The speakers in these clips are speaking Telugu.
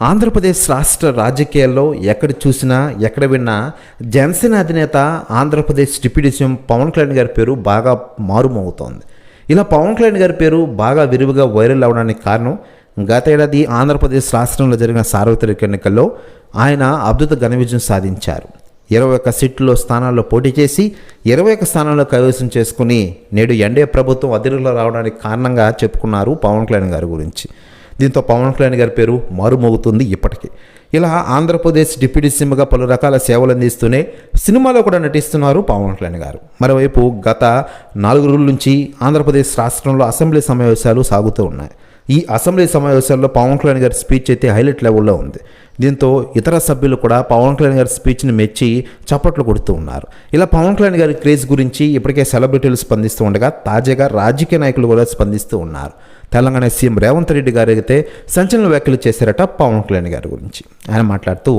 ఆంధ్రప్రదేశ్ రాష్ట్ర రాజకీయాల్లో ఎక్కడ చూసినా ఎక్కడ విన్నా జనసేన అధినేత ఆంధ్రప్రదేశ్ డిప్యూటీ సీఎం పవన్ కళ్యాణ్ గారి పేరు బాగా మారుమవుతోంది ఇలా పవన్ కళ్యాణ్ గారి పేరు బాగా విరివిగా వైరల్ అవడానికి కారణం గత ఏడాది ఆంధ్రప్రదేశ్ రాష్ట్రంలో జరిగిన సార్వత్రిక ఎన్నికల్లో ఆయన అద్భుత ఘన విజయం సాధించారు. ఇరవై ఒక్క సీట్లలో స్థానాల్లో పోటీ చేసి ఇరవై ఒక్క స్థానాల్లో కైవసం చేసుకుని నేడు ఎన్డీఏ ప్రభుత్వం అధికారంలో రావడానికి కారణంగా చెప్పుకున్నారు పవన్ కళ్యాణ్ గారి గురించి. దీంతో పవన్ కళ్యాణ్ గారి పేరు మారుమోగుతుంది ఇప్పటికీ. ఇలా ఆంధ్రప్రదేశ్ డిప్యూటీ సీఎంగా పలు రకాల సేవలు అందిస్తూనే సినిమాలో కూడా నటిస్తున్నారు పవన్ కళ్యాణ్ గారు. మరోవైపు గత నాలుగు రోజుల నుంచి ఆంధ్రప్రదేశ్ రాష్ట్రంలో అసెంబ్లీ సమావేశాలు సాగుతూ ఉన్నాయి. ఈ అసెంబ్లీ సమావేశాల్లో పవన్ కళ్యాణ్ గారి స్పీచ్ అయితే హైలైట్ లెవెల్లో ఉంది. దీంతో ఇతర సభ్యులు కూడా పవన్ కళ్యాణ్ గారి స్పీచ్ని మెచ్చి చప్పట్లు కొడుతూ ఉన్నారు. ఇలా పవన్ కళ్యాణ్ గారి క్రేజ్ గురించి ఇప్పటికే సెలబ్రిటీలు స్పందిస్తూ ఉండగా తాజాగా రాజకీయ నాయకులు కూడా స్పందిస్తూ ఉన్నారు. తెలంగాణ సీఎం రేవంత్ రెడ్డి గారు అయితే సంచలన వ్యాఖ్యలు చేశారట పవన్ కళ్యాణ్ గారి గురించి. ఆయన మాట్లాడుతూ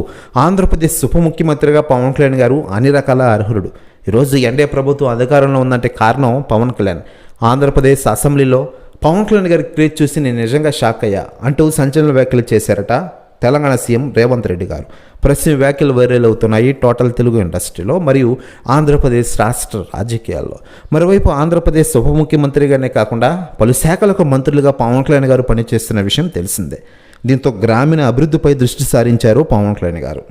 ఆంధ్రప్రదేశ్ ఉప ముఖ్యమంత్రిగా పవన్ కళ్యాణ్ గారు అన్ని రకాల అర్హుడు ఈరోజు ఎన్డీఏ ప్రభుత్వం అధికారంలో ఉందంటే కారణం పవన్ కళ్యాణ్. ఆంధ్రప్రదేశ్ అసెంబ్లీలో పవన్ కళ్యాణ్ గారి క్రేజ్ చూసి నేను నిజంగా షాక్ అయ్యా. అంటూ సంచలన వ్యాఖ్యలు చేశారట తెలంగాణ సీఎం రేవంత్ రెడ్డి గారు. ప్రస్తుతం వ్యాఖ్యలు వైరల్ అవుతున్నాయి టోటల్ తెలుగు ఇండస్ట్రీలో మరియు ఆంధ్రప్రదేశ్ రాష్ట్ర రాజకీయాల్లో. మరోవైపు ఆంధ్రప్రదేశ్ ఉప ముఖ్యమంత్రిగానే కాకుండా పలు శాఖలకు మంత్రులుగా పవన్ కళ్యాణ్ గారు పనిచేస్తున్న విషయం తెలిసిందే. దీంతో గ్రామీణ అభివృద్ధిపై దృష్టి సారించారు పవన్ కళ్యాణ్ గారు.